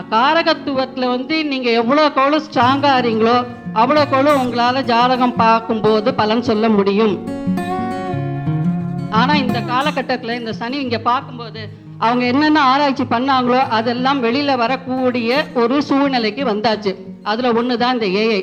காரகத்துவத்தில் வந்து நீங்கள் எவ்வளோக்கு எவ்வளோ ஸ்ட்ராங்காக ஆறீங்களோ அவ்வளோக்கு எவ்வளோ உங்களால் ஜாதகம் பார்க்கும்போது பலன் சொல்ல முடியும். ஆனால் இந்த காலகட்டத்தில் இந்த சனி இங்கே பார்க்கும்போது அவங்க என்னென்ன ஆராய்ச்சி பண்ணாங்களோ அதெல்லாம் வெளியில் வரக்கூடிய ஒரு சூழ்நிலைக்கு வந்தாச்சு. அதில் ஒன்று தான் இந்த ஏஐ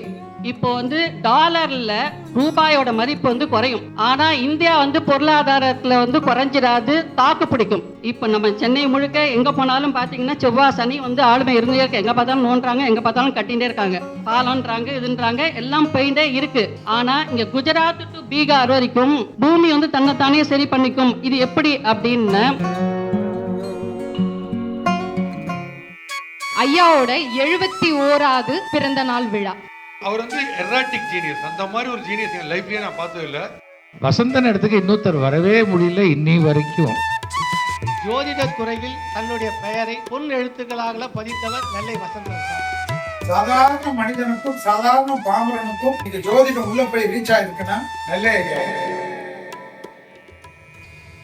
இப்போ வந்து டாலர்ல ரூபாயோட மதிப்பு வந்து குறையும். ஆனா இந்தியா வந்து பொருளாதாரத்துல வந்து குறைஞ்சிடாது தாக்கு பிடிக்கும். இப்போ நம்ம சென்னை முழுக்க எங்க போனாலும் பாத்தீங்கன்னா செவ்வாய் சனி வந்து ஆளுமை இருந்தே இருக்கு. எங்க பார்த்தாலும் நோன்றாங்க எங்க பார்த்தாலும் கட்டிகிட்டே இருக்காங்க. பாலம்ன்றாங்க இதுன்றாங்க எல்லாம் போயிட்டே இருக்கு. ஆனா இங்க குஜராத் டு பீகார் வரைக்கும் பூமி வந்து தன்னைத்தானே சரி பண்ணிக்கும். இது எப்படி அப்படின்னு ஐயாவோட எழுபத்தி ஓராவது பிறந்த நாள் விழா. அவர் வந்து எராட்டிக் ஜீனியஸ் அந்த மாதிரி ஒரு ஜீனியஸ் என் லைஃப்லயே நான் பார்த்தது இல்ல வசந்தன் இடத்துக்கு இன்னொருத்தர் வரவே முடியல இன்னி வரைக்கும். ஜோதிட துறையில் தன்னுடைய பெயரை பொன் எழுத்துக்களாக பதித்தவர் நெல்லை வசந்தன் சாதாரண மனிதனுக்கும் சாதாரண பாமரனுக்கும் இந்த ஜோதிடம் உள்ள போய் ரீச் ஆயிருக்குன்னா நல்ல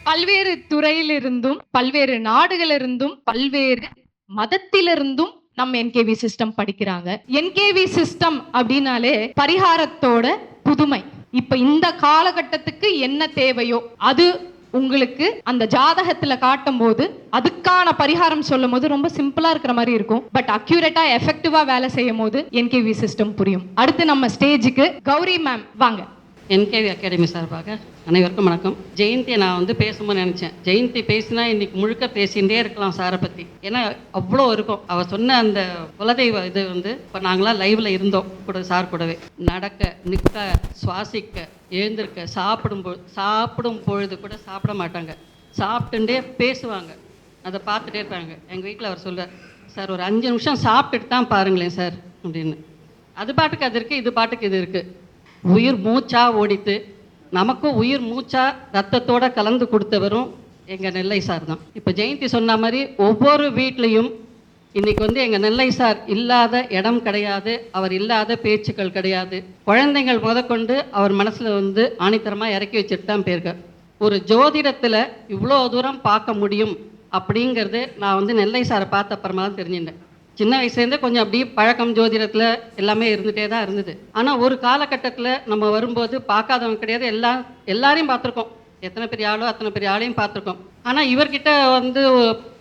பல்வேறு துறையிலிருந்தும் பல்வேறு நாடுகளிலிருந்தும் பல்வேறு மதத்திலிருந்தும் நம்ம என்கேவி சிஸ்டம் படிக்கிறாங்க. என்கேவி சிஸ்டம் அப்படின்னாலே பரிகாரத்தோட புதுமை. இப்ப இந்த காலகட்டத்துக்கு என்ன தேவையோ அது உங்களுக்கு அந்த ஜாதகத்துல காட்டும் போது அதுக்கான பரிகாரம் சொல்லும் போது ரொம்ப சிம்பிளா இருக்கிற மாதிரி இருக்கும். பட் அக்யூரேட்டா எஃபெக்டிவா வேலை செய்யும் போது என்கேவி சிஸ்டம் புரியும். அடுத்து நம்ம ஸ்டேஜுக்கு கௌரி மேம் வாங்க. என்கேவி அகாடமி சார்பாக அனைவருக்கும் வணக்கம். ஜெயந்தியை நான் வந்து பேசணும்னு நினச்சேன். ஜெயந்தி பேசினா இன்னைக்கு முழுக்க பேசிகிட்டே இருக்கலாம் சாரை பற்றி ஏன்னா அவ்வளோ இருக்கும். அவர் சொன்ன அந்த குலதெய்வ இது வந்து இப்போ நாங்களாம் லைவில் இருந்தோம். கூட சார் கூடவே. நடக்க நிற்க சுவாசிக்க எழுந்திருக்க சாப்பிடும் பொ சாப்பிடும் பொழுது கூட சாப்பிட மாட்டாங்க. சாப்பிட்டுட்டே பேசுவாங்க. அதை பார்த்துட்டே இருப்பாங்க. எங்கள் வீட்டில் அவர் சொல்லுவார் சார் ஒரு அஞ்சு நிமிஷம் சாப்பிட்டுட்டு தான் பாருங்களேன் சார் அப்படின்னு. அது பாட்டுக்கு அது இருக்குது இது பாட்டுக்கு இது இருக்குது உயிர் மூச்சாக ஓடித்து நமக்கும் உயிர் மூச்சா ரத்தத்தோட கலந்து கொடுத்தவரும் எங்கள் நெல்லை சார் தான். இப்போ ஜெயந்தி சொன்ன மாதிரி ஒவ்வொரு வீட்லேயும் இன்னைக்கு வந்து எங்கள் நெல்லை சார் இல்லாத இடம் கிடையாது அவர் இல்லாத பேச்சுக்கள் கிடையாது. குழந்தைகள் முதற்கொண்டு அவர் மனசில் வந்து ஆணித்தரமாக இறக்கி வச்சுட்டு தான் போயிருக்கார் ஒரு ஜோதிடத்தில் இவ்வளோ தூரம் பார்க்க முடியும் அப்படிங்கிறது நான் வந்து நெல்லை சாரை பார்த்த அப்புறமா தான் தெரிஞ்சுட்டேன். சின்ன வயசுலேருந்தே கொஞ்சம் அப்படியே பழக்கம் ஜோதிடத்தில் எல்லாமே இருந்துகிட்டே தான் இருந்தது. ஆனால் ஒரு காலகட்டத்தில் நம்ம வரும்போது பார்க்காதவங்க கிடையாது. எல்லா எல்லாரையும் பார்த்துருக்கோம். எத்தனை பெரிய ஆளோ அத்தனை பெரிய ஆளையும் பார்த்துருக்கோம். ஆனால் இவர்கிட்ட வந்து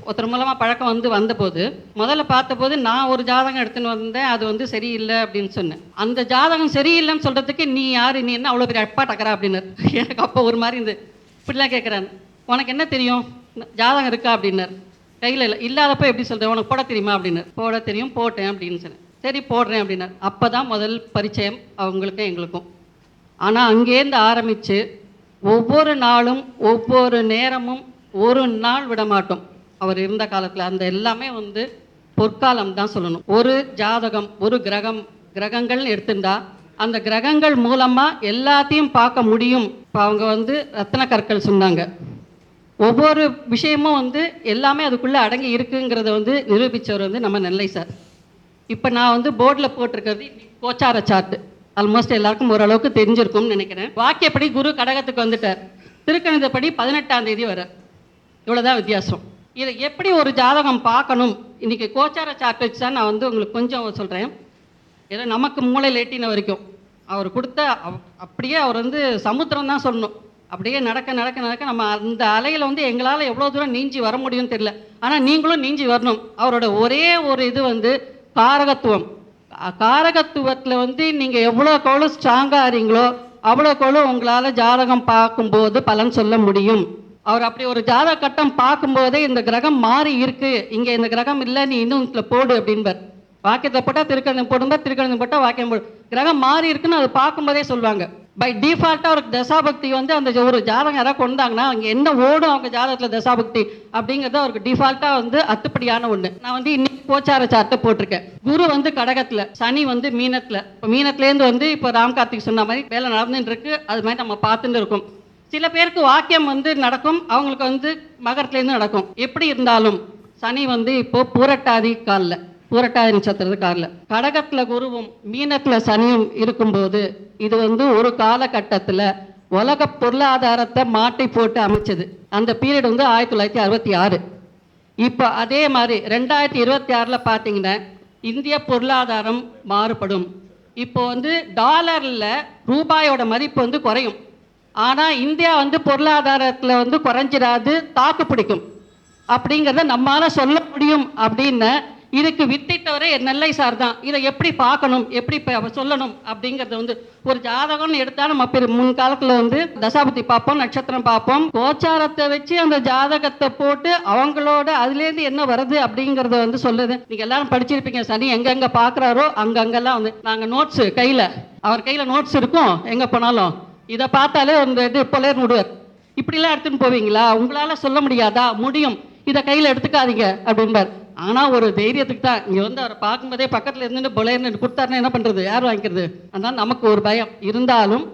ஒருத்தர் மூலமாக பழக்கம் வந்து வந்தபோது முதல்ல பார்த்தபோது நான் ஒரு ஜாதகம் எடுத்துன்னு வந்தேன் அது வந்து சரியில்லை அப்படின்னு சொன்னேன். அந்த ஜாதகம் சரியில்லைன்னு சொல்கிறதுக்கு நீ யார்? நீ என்ன அவ்வளோ பெரிய அப்பா டக்கரா அப்படின்னு எனக்கு அப்போ ஒரு மாதிரி இருந்து இப்படிலாம் கேட்குறாரு உனக்கு என்ன தெரியும்? ஜாதகம் இருக்கா அப்படின்னாரு. கையில் இல்லை இல்லாதப்ப எப்படி சொல்கிறேன் உனக்கு போட தெரியுமா? அப்படின்னு. போட தெரியும் போட்டேன் அப்படின்னு சொன்னேன் சரி போடுறேன் அப்படின்னாரு. அப்போ தான் முதல் பரிச்சயம் அவங்களுக்கும் எங்களுக்கும். ஆனால் அங்கேருந்து ஆரம்பித்து ஒவ்வொரு நாளும் ஒவ்வொரு நேரமும் ஒரு நாள் விட மாட்டோம். அவர் இருந்த காலத்தில் அந்த எல்லாமே வந்து பொற்காலம் தான் சொல்லணும். ஒரு ஜாதகம் ஒரு கிரகம் கிரகங்கள்னு எடுத்துட்டா அந்த கிரகங்கள் மூலமாக எல்லாத்தையும் பார்க்க முடியும். இப்போ அவங்க வந்து ரத்தன கற்கள் சொன்னாங்க. ஒவ்வொரு விஷயமும் வந்து எல்லாமே அதுக்குள்ளே அடங்கி இருக்குங்கிறத வந்து நிரூபித்தவர் வந்து நம்ம நெல்லை சார். இப்போ நான் வந்து போர்டில் போட்டிருக்கிறது கோச்சார சார்ட்டு ஆல்மோஸ்ட் எல்லாருக்கும் ஓரளவுக்கு தெரிஞ்சிருக்கும்னு நினைக்கிறேன். வாக்கியப்படி குரு கடகத்துக்கு வந்துட்டார். திருக்கணிதப்படி பதினெட்டாம் தேதி வர இவ்வளோதான் வித்தியாசம். இதை எப்படி ஒரு ஜாதகம் பார்க்கணும்? இன்றைக்கி கோச்சார சார்ட் வச்சு தான் நான் வந்து உங்களுக்கு கொஞ்சம் சொல்கிறேன் ஏதோ நமக்கு மூளை லேட்டின வரைக்கும். அவர் கொடுத்த அப்படியே அவர் வந்து சமுத்திரம் தான் சொல்லணும். அப்படியே நடக்க நடக்க நடக்க நம்ம அந்த அலையில் வந்து எங்களால் எவ்வளோ தூரம் நீஞ்சி வர முடியும்னு தெரியல. ஆனால் நீங்களும் நீஞ்சி வரணும். அவரோட ஒரே ஒரு இது வந்து காரகத்துவம். காரகத்துவத்தில் வந்து நீங்கள் எவ்வளோக்கு எவ்வளோ ஸ்ட்ராங்காக ஆறீங்களோ அவ்வளோக்கு எவ்வளோ உங்களால் ஜாதகம் பார்க்கும்போது பலன் சொல்ல முடியும். அவர் அப்படி ஒரு ஜாதக கட்டம் பார்க்கும்போதே இந்த கிரகம் மாறி இருக்கு. இங்கே இந்த கிரகம் இல்லை நீ இன்னும் இதில் போடு அப்படின்பார். வாக்கியத்தை போட்டால் திருக்கணம் போடும்போது திருக்கணம் போட்டால் வாக்கியம் போடு கிரகம் மாறி இருக்குன்னு அதை பார்க்கும்போதே சொல்லுவாங்க. பை டிஃபால்ட்டாக அவருக்கு தசாபக்தி வந்து அந்த ஒரு ஜாதகம் யாராவது கொண்டாங்கன்னா அவங்க என்ன ஓடும் அவங்க ஜாதகத்தில் தசாபக்தி அப்படிங்கிறது அவருக்கு டிஃபால்ட்டாக வந்து அத்துப்படியான ஒன்று நான் வந்து இன்னைக்கு கோச்சார சார்ட்டை போட்டிருக்கேன். குரு வந்து கடகத்தில் சனி வந்து மீனத்தில். இப்போ மீனத்துலேருந்து வந்து இப்போ ராம் கார்த்திக் சொன்ன மாதிரி வேலை நடந்துட்டு இருக்கு அது மாதிரி நம்ம பார்த்துட்டு இருக்கோம். சில பேருக்கு வாக்கியம் வந்து நடக்கும். அவங்களுக்கு வந்து மகரத்துலேருந்து நடக்கும். எப்படி இருந்தாலும் சனி வந்து இப்போ புரட்டாதி காலில். பூரட்டாதி நட்சத்திரத்து கடகத்தில் குருவும் மீனத்தில் சனியும் இருக்கும்போது இது வந்து ஒரு காலகட்டத்தில் உலக பொருளாதாரத்தை மாட்டி போட்டு அமைச்சது. அந்த பீரியட் வந்து ஆயிரத்தி தொள்ளாயிரத்தி அறுபத்தி ஆறு. இப்போ அதே மாதிரி ரெண்டாயிரத்தி இருபத்தி ஆறில் பார்த்தீங்கன்னா இந்திய பொருளாதாரம் மாறுபடும். இப்போ வந்து டாலரில் ரூபாயோட மதிப்பு வந்து குறையும். ஆனால் இந்தியா வந்து பொருளாதாரத்தில் வந்து குறைஞ்சிடாது தாக்கு பிடிக்கும். அப்படிங்கிறத நம்மளால் சொல்ல முடியும் அப்படின்னு இதுக்கு வித்திட்டவரே நெல்லை சார் தான். இதை எப்படி பார்க்கணும் எப்படி சொல்லணும் அப்படிங்கிறத வந்து ஒரு ஜாதகம்னு எடுத்தா நம்ம பெரு முன்காலத்தில் வந்து தசாபதி பார்ப்போம் நட்சத்திரம் பார்ப்போம். கோச்சாரத்தை வச்சு அந்த ஜாதகத்தை போட்டு அவங்களோட அதுலேருந்து என்ன வருது அப்படிங்கிறத வந்து சொல்லுது. நீங்கள் எல்லாரும் படிச்சிருப்பீங்க சனி எங்கெங்கே பார்க்குறாரோ அங்கங்கெல்லாம் வந்து நாங்கள் நோட்ஸு கையில் அவர் கையில் நோட்ஸ் இருக்கும் எங்கே போனாலும். இதை பார்த்தாலே அந்த இது பொலையர் முடுவர். இப்படிலாம் எடுத்துன்னு போவீங்களா? உங்களால் சொல்ல முடியாதா? முடியும். இதை கையில் எடுத்துக்காதீங்க அப்படின்பார் ஆனால் ஒரு தைரியத்துக்கு தான் இங்கே வந்து அவரை பார்க்கும்போதே பக்கத்தில் இருந்துட்டு பொலையர்னு கொடுத்தாருன்னா என்ன பண்ணுறது யார் வாங்கிக்கிறது? அதனால் நமக்கு ஒரு பயம். இருந்தாலும்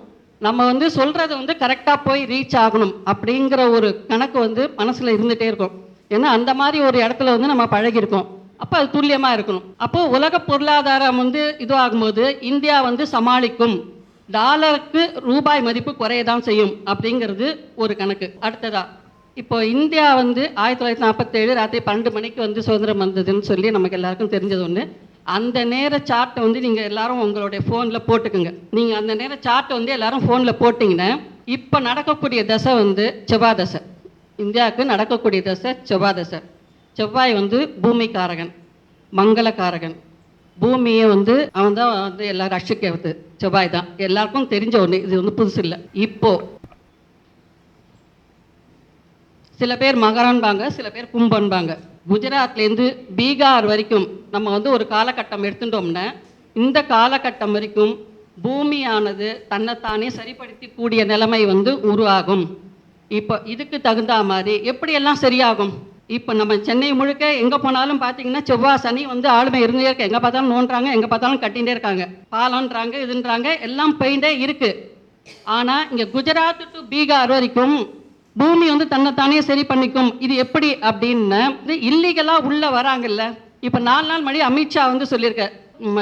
நம்ம வந்து சொல்கிறது வந்து கரெக்டாக போய் ரீச் ஆகணும் அப்படிங்கிற ஒரு கணக்கு வந்து மனசில் இருந்துகிட்டே இருக்கும். ஏன்னா அந்த மாதிரி ஒரு இடத்துல வந்து நம்ம பழகியிருக்கோம். அப்போ அது துல்லியமாக இருக்கணும். அப்போது உலக பொருளாதாரம் வந்து இதுவாகும்போது இந்தியா வந்து சமாளிக்கும். டாலருக்கு ரூபாய் மதிப்பு குறைய தான் செய்யும் அப்படிங்கிறது ஒரு கணக்கு. அடுத்ததா இப்போ இந்தியா வந்து ஆயிரத்தி தொள்ளாயிரத்தி நாற்பத்தேழு ராத்திரி பன்னெண்டு மணிக்கு வந்து சுதந்திரம் வந்ததுன்னு சொல்லி நமக்கு எல்லாருக்கும் தெரிஞ்சது ஒன்று அந்த நேர சார்ட்டை வந்து நீங்கள் எல்லாரும் உங்களுடைய ஃபோனில் போட்டுக்குங்க. நீங்கள் அந்த நேர சார்ட்டை வந்து எல்லாரும் ஃபோனில் போட்டிங்கன்னா இப்போ நடக்கக்கூடிய தசை வந்து செவ்வாய் தசை இந்தியாவுக்கு நடக்கக்கூடிய தசை செவ்வாய் தசை செவ்வாய் வந்து பூமிக்காரகன் மங்களக்காரகன். பூமியை வந்து அவன் தான் வந்து எல்லாரும் ரஷிக்கிறது செவ்வாய் தான் எல்லாருக்கும் தெரிஞ்ச ஒன்று இது வந்து புதுசு இல்லை. இப்போது சில பேர் மகரன்பாங்க சில பேர் கும்பன்பாங்க குஜராத்லேருந்து பீகார் வரைக்கும் நம்ம வந்து ஒரு காலகட்டம் எடுத்துட்டோம்னா இந்த காலகட்டம் வரைக்கும் பூமியானது தன்னைத்தானே சரிப்படுத்தி கூடிய நிலைமை வந்து உருவாகும். இப்போ இதுக்கு தகுந்த மாதிரி எப்படியெல்லாம் சரியாகும்? இப்போ நம்ம சென்னை முழுக்க எங்கே போனாலும் பார்த்தீங்கன்னா செவ்வாய் சனி வந்து ஆளுமை இருந்தே இருக்கு. எங்கே பார்த்தாலும் நோன்றாங்க எங்கே பார்த்தாலும் கட்டிகிட்டே இருக்காங்க. பாலன்றாங்க இதுன்றாங்க எல்லாம் போயிட்டே இருக்குது ஆனால் இங்கே குஜராத் டு பீகார் வரைக்கும் பூமி வந்து தன்னைத்தானே சரி பண்ணிக்கும். இது எப்படி அப்படின்னு இது இல்லீகலாக உள்ளே வராங்கல்ல. இப்போ நாலு நாள் மணி அமித்ஷா வந்து சொல்லியிருக்கார்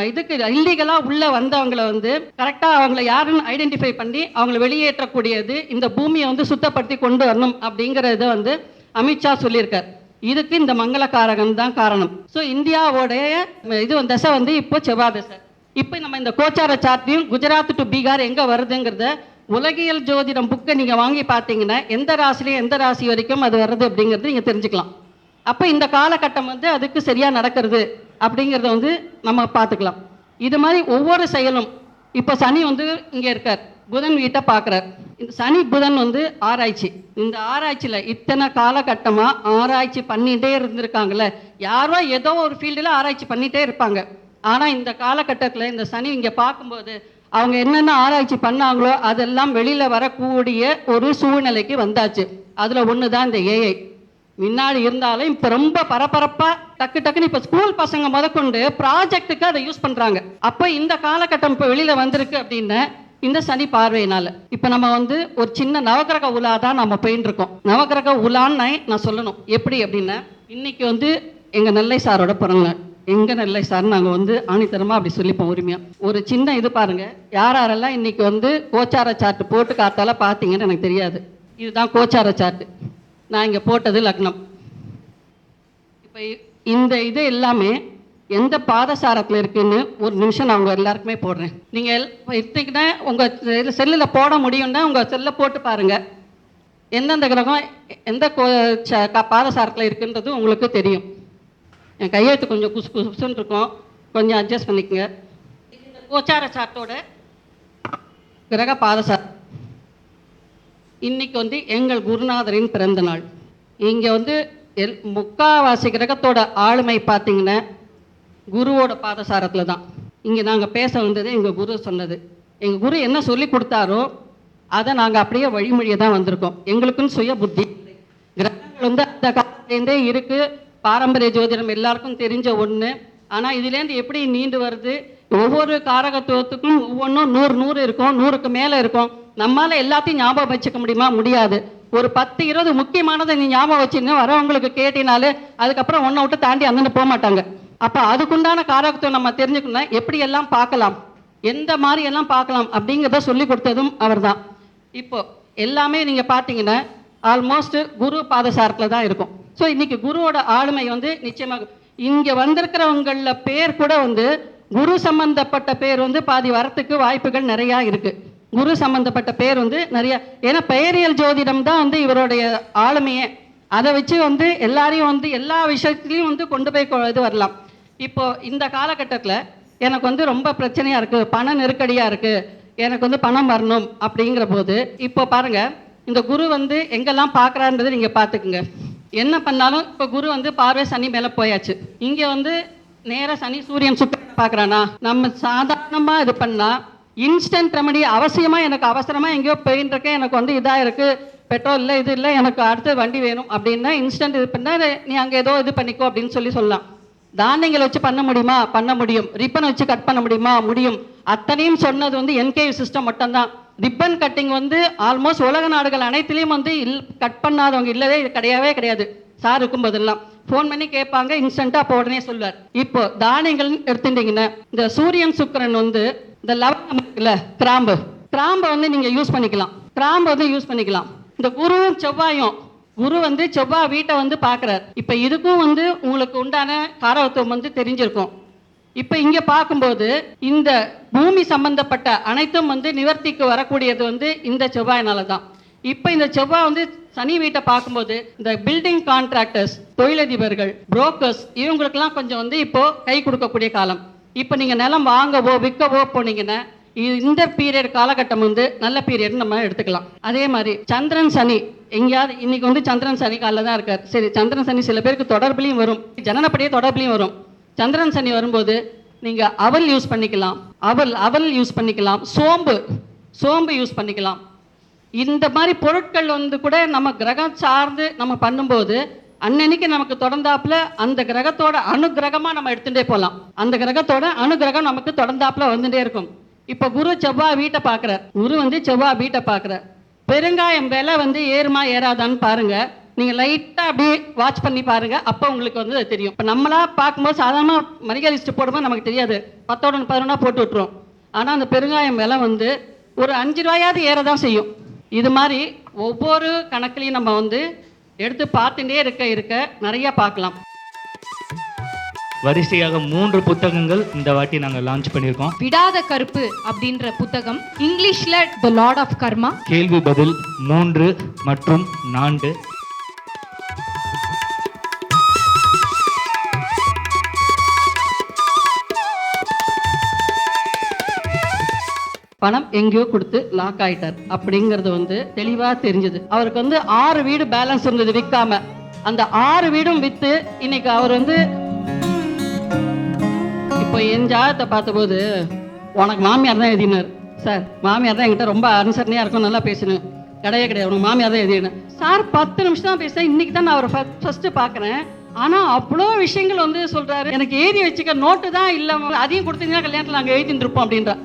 இதுக்கு இல்லீகலாக உள்ளே வந்தவங்களை வந்து கரெக்டாக அவங்கள யாருன்னு ஐடென்டிஃபை பண்ணி அவங்கள வெளியேற்றக்கூடியது இந்த பூமியை வந்து சுத்தப்படுத்தி கொண்டு வரணும். அப்படிங்கிறத வந்து அமித்ஷா சொல்லியிருக்கார். இதுக்கு இந்த மங்களக்காரகம் தான் காரணம். ஸோ இந்தியாவோடைய இது தசை வந்து இப்போ செவ்வாய் தசை. இப்போ நம்ம இந்த கோச்சார சார்ட்டையும் குஜராத் டு பீகார் எங்கே வருதுங்கிறத உலகியல் ஜோதிடம் புக்கை நீங்கள் வாங்கி பார்த்தீங்கன்னா எந்த ராசிலையும் எந்த ராசி வரைக்கும் அது வருது அப்படிங்கிறது நீங்கள் தெரிஞ்சுக்கலாம். அப்போ இந்த காலகட்டம் வந்து அதுக்கு சரியாக நடக்கிறது அப்படிங்கிறத வந்து நம்ம பார்த்துக்கலாம். இது மாதிரி ஒவ்வொரு செயலும் இப்போ சனி வந்து இங்கே இருக்கார் புதன் வீட்டை பார்க்குறார். இந்த சனி புதன் வந்து ஆராய்ச்சி. இந்த ஆராய்ச்சியில் இத்தனை காலகட்டமாக ஆராய்ச்சி பண்ணிகிட்டே இருந்திருக்காங்கல்ல யாரோ ஏதோ ஒரு ஃபீல்டில் ஆராய்ச்சி பண்ணிகிட்டே இருப்பாங்க. ஆனால் இந்த காலகட்டத்தில் இந்த சனி இங்கே பார்க்கும்போது அவங்க என்னென்ன ஆராய்ச்சி பண்ணாங்களோ அதெல்லாம் வெளியில் வரக்கூடிய ஒரு சூழ்நிலைக்கு வந்தாச்சு. அதில் ஒன்று தான் இந்த ஏஐ முன்னாடி இருந்தாலும் இப்போ ரொம்ப பரபரப்பாக டக்கு டக்குன்னு இப்போ ஸ்கூல் பசங்க முதற்கொண்டு ப்ராஜெக்ட்டுக்கு அதை யூஸ் பண்ணுறாங்க அப்போ இந்த காலகட்டம் இப்போ வெளியில் வந்திருக்கு அப்படின்னு இந்த சனி பார்வையினால. இப்போ நம்ம வந்து ஒரு சின்ன நவகிரக உலா தான் நம்ம போயின்னு நவகிரக உலான்னு நான் சொல்லணும். எப்படி அப்படின்னா இன்னைக்கு வந்து எங்கள் நெல்லை சாரோட பிறந்தேன் எங்க நல்ல சார் நாங்கள் வந்து ஆணித்தரமாக அப்படி சொல்லிப்போம் உரிமையாக ஒரு சின்ன இது பாருங்க. யார் யாரெல்லாம் இன்னைக்கு வந்து கோச்சார சார்ட் போட்டு காத்தால பார்த்தீங்கன்னு எனக்கு தெரியாது. இதுதான் கோச்சார சார்ட். நான் இங்கே போட்டது லக்னம். இப்போ இந்த இது எல்லாமே எந்த பாதசாரத்தில் இருக்குன்னு ஒரு நிமிஷம் நான் உங்கள் எல்லாருக்குமே போடுறேன். நீங்கள் எடுத்தீங்கன்னா உங்கள் செல்லில் போட முடியும்னா உங்கள் செல்லை போட்டு பாருங்கள் எந்தெந்த கிரகம் எந்த கோ பாதசாரத்தில் இருக்குன்றது உங்களுக்கு தெரியும். என் கையெழுத்து கொஞ்சம் குசு குசுன்னு இருக்கும். கொஞ்சம் அட்ஜஸ்ட் பண்ணிக்கங்க. இந்த கோச்சார சாட்டோட கிரக பாதசார் இன்றைக்கி வந்து எங்கள் குருநாதரின் பிறந்த நாள். இங்கே வந்து எல் முக்காவாசி கிரகத்தோட ஆளுமை பார்த்தீங்கன்னா குருவோட பாதசாரத்தில் தான். இங்கே நாங்கள் பேச வந்தது எங்கள் குரு சொன்னது. எங்கள் குரு என்ன சொல்லி கொடுத்தாரோ அதை நாங்கள் அப்படியே வழிமொழியை தான் வந்திருக்கோம். எங்களுக்குன்னு சுய புத்தி. கிரகங்கள் வந்து அந்த காலத்துலேருந்தே இருக்குது பாரம்பரிய ஜோதிடம் எல்லாருக்கும் தெரிஞ்ச ஒன்று ஆனால் இதுலேருந்து எப்படி நீண்டு வருது? ஒவ்வொரு காரகத்துவத்துக்கும் ஒவ்வொன்றும் நூறு நூறு இருக்கும் நூறுக்கு மேலே இருக்கும். நம்மளால் எல்லாத்தையும் ஞாபகம் வச்சுக்க முடியுமா? முடியாது. ஒரு பத்து இருபது முக்கியமானதை நீ ஞாபகம் வச்சுன்னு வரவங்களுக்கு கேட்டினாலே அதுக்கப்புறம் ஒன்றை விட்டு தாண்டி அந்தன்னு போக மாட்டாங்க. அப்போ அதுக்குண்டான காரகத்துவம் நம்ம தெரிஞ்சுக்கணும் எப்படி எல்லாம் பார்க்கலாம்? எந்த மாதிரி எல்லாம் பார்க்கலாம்? அப்படிங்கிறத சொல்லி கொடுத்ததும் அவர் தான் இப்போ எல்லாமே நீங்கள் பார்த்தீங்கன்னா ஆல்மோஸ்ட் குரு பாதசாரத்தில் தான் இருக்கும். ஸோ இன்னைக்கு குருவோட ஆளுமை வந்து நிச்சயமாக இங்கே வந்திருக்கிறவங்களில் பேர் கூட வந்து குரு சம்பந்தப்பட்ட பேர் வந்து பாதி வரத்துக்கு வாய்ப்புகள் நிறையா இருக்குது குரு சம்பந்தப்பட்ட பேர் வந்து நிறைய ஏன்னா பெயரியல் ஜோதிடம் தான் வந்து இவருடைய ஆளுமையே. அதை வச்சு வந்து எல்லாரையும் வந்து எல்லா விஷயத்துலையும் வந்து கொண்டு போய் இது வரலாம். இப்போ இந்த காலகட்டத்தில் எனக்கு வந்து ரொம்ப பிரச்சனையாக இருக்குது பண நெருக்கடியாக இருக்குது எனக்கு வந்து பணம் வரணும் அப்படிங்கிற போது இப்போ பாருங்க இந்த குரு வந்து எங்கெல்லாம் பார்க்குறான்றது நீங்கள் பார்த்துக்குங்க என்ன பண்ணாலும் இப்போ குரு வந்து பார்வை சனி மேலே போயாச்சு. இங்கே வந்து நேராக சனி சூரியன் சுற்றி பார்க்குறானா நம்ம சாதாரணமாக இது பண்ணால் இன்ஸ்டன்ட் ரெமடி அவசியமாக எனக்கு அவசரமாக எங்கேயோ போயின்னு இருக்கேன் எனக்கு வந்து இதாக இருக்குது பெட்ரோல் இல்லை இது இல்லை எனக்கு அடுத்து வண்டி வேணும் அப்படின்னா இன்ஸ்டன்ட் இது பண்ணால் நீ அங்கே ஏதோ இது பண்ணிக்கோ அப்படின்னு சொல்லி சொல்லலாம். தானியங்களை வச்சு பண்ண முடியுமா? பண்ண முடியும். ரிப்பன் வச்சு கட் பண்ண முடியுமா? முடியும். அத்தனையும் சொன்னது வந்து என்கேவி சிஸ்டம் மட்டும்தான். ரிப்பன் கட்டிங் வந்து ஆல்மோஸ்ட் உலக நாடுகள் அனைத்துலேயும் வந்து இல் கட் பண்ணாதவங்க இல்லவே இது கிடையவே கிடையாது. சார் இருக்கும்போதெல்லாம். ஃபோன் பண்ணி கேட்பாங்க இன்ஸ்டண்ட்டாக அப்போ உடனே சொல்லுவார். இப்போ தானியங்கள் எடுத்துட்டீங்கன்னா இந்த சூரியன் சுக்கரன் வந்து இந்த லவங்கம் இருக்குல்ல கிராம்பு. கிராம்பை வந்து நீங்கள் யூஸ் பண்ணிக்கலாம். கிராம்பை வந்து யூஸ் பண்ணிக்கலாம். இந்த குருவும் செவ்வாயும் குரு வந்து செவ்வாய் வீட்டை வந்து பார்க்குறார். இப்போ இதுக்கும் வந்து உங்களுக்கு உண்டான காரகத்துவம் வந்து தெரிஞ்சிருக்கும். இப்போ இங்கே பார்க்கும்போது இந்த பூமி சம்பந்தப்பட்ட அனைத்தும் வந்து நிவர்த்திக்கு வரக்கூடியது வந்து இந்த செவ்வாயினால தான் இப்போ இந்த செவ்வாய் வந்து சனி வீட்டை பார்க்கும்போது இந்த பில்டிங் கான்ட்ராக்டர்ஸ் தொழிலதிபர்கள் புரோக்கர்ஸ் இவங்களுக்கெல்லாம் கொஞ்சம் வந்து இப்போ கை கொடுக்கக்கூடிய காலம். இப்போ நீங்கள் நிலம் வாங்கவோ விற்கவோ போனீங்கன்னா இந்த பீரியட் காலகட்டம் வந்து நல்ல பீரியட் நம்ம எடுத்துக்கலாம். அதே மாதிரி சந்திரன் சனி எங்கேயாவது இன்னைக்கு வந்து சந்திரன் சனி காலில் தான் இருக்கார். சரி சந்திரன் சனி சில பேருக்கு தொடர்புலையும் வரும். ஜனனப்படியே தொடர்புலையும் வரும். சந்திரன் சனி வரும்போது நீங்கள் அவல் யூஸ் பண்ணிக்கலாம். அவல் அவல் யூஸ் பண்ணிக்கலாம். சோம்பு சோம்பு யூஸ் பண்ணிக்கலாம். இந்த மாதிரி பொருட்கள் வந்து கூட நம்ம கிரகம் சார்ந்து நம்ம பண்ணும்போது அன்னன்னைக்கு நமக்கு தொடர்ந்தாப்புல அந்த கிரகத்தோட அனுகிரகமா நம்ம எடுத்துட்டே போகலாம் அந்த கிரகத்தோட அனுகிரகம் நமக்கு தொடர்ந்தாப்புல வந்துட்டே இருக்கும். இப்போ குரு செவ்வாய் வீட்டை பார்க்குற குரு வந்து செவ்வாய் வீட்டை பார்க்குற பெருங்காயம் விலை வந்து ஏறுமா ஏறாதான்னு பாருங்க. நீங்க லைட்டா அப்படியே வாட்ச் பண்ணி பாருங்க. அப்போ உங்களுக்கு வந்து தெரியும். இப்போ நம்மளா பார்க்கும்போது சாதாரண மளிகை லிஸ்ட் போடும்போது நமக்கு தெரியாது. பத்தோட பதினொன்னா போட்டு விட்டுரும். ஆனா அந்த பெருங்காயம் விலை வந்து ஒரு அஞ்சு ரூபாயாவது ஏற தான் செய்யும். இது மாதிரி ஒவ்வொரு கணக்குலையும் நம்ம வந்து எடுத்து பார்த்துட்டே இருக்க இருக்க நிறைய பார்க்கலாம். வரிசையாக மூன்று புத்தகங்கள் இந்த வாட்டி நாங்கள் லான்ச் பண்ணியிருக்கோம். விடாத கருப்பு அப்படின்ற புத்தகம். இங்கிலீஷ்ல த லார்ட் ஆஃப் கர்மா கேள்வி பதில் மூன்று மற்றும் நான்கு. பணம் எங்கேயோ கொடுத்து லாக் ஆயிட்டார். அப்படிங்கிறது வந்து தெளிவா தெரிஞ்சது. அவருக்கு வந்து ஆறு வீடு பேலன்ஸ் இருந்தது விற்காம அந்த ஆறு வீடும் வித்து இன்னைக்கு அவர் வந்து இப்போ என் ஜாதத்தை பார்த்தபோது உனக்கு மாமியார் தான் எழுதினார். சார் மாமியார் தான் என்கிட்ட ரொம்ப அனுசரணையா இருக்கும் நல்லா பேசணும். கிடையவே கிடையாது உனக்கு மாமியார் தான் எழுதினேன். சார் பத்து நிமிஷம் தான் பேசுறேன் இன்னைக்கு தான் நான் அவரை ஃபஸ்ட்டு பார்க்குறேன் ஆனால் அவ்வளோ விஷயங்கள் வந்து சொல்கிறாரு எனக்கு எழுதி வச்சுக்க நோட்டு தான் இல்லை அதையும் கொடுத்தீங்கன்னா கல்யாணத்தில் நாங்கள் எழுதிட்டு இருப்போம் அப்படின்றா.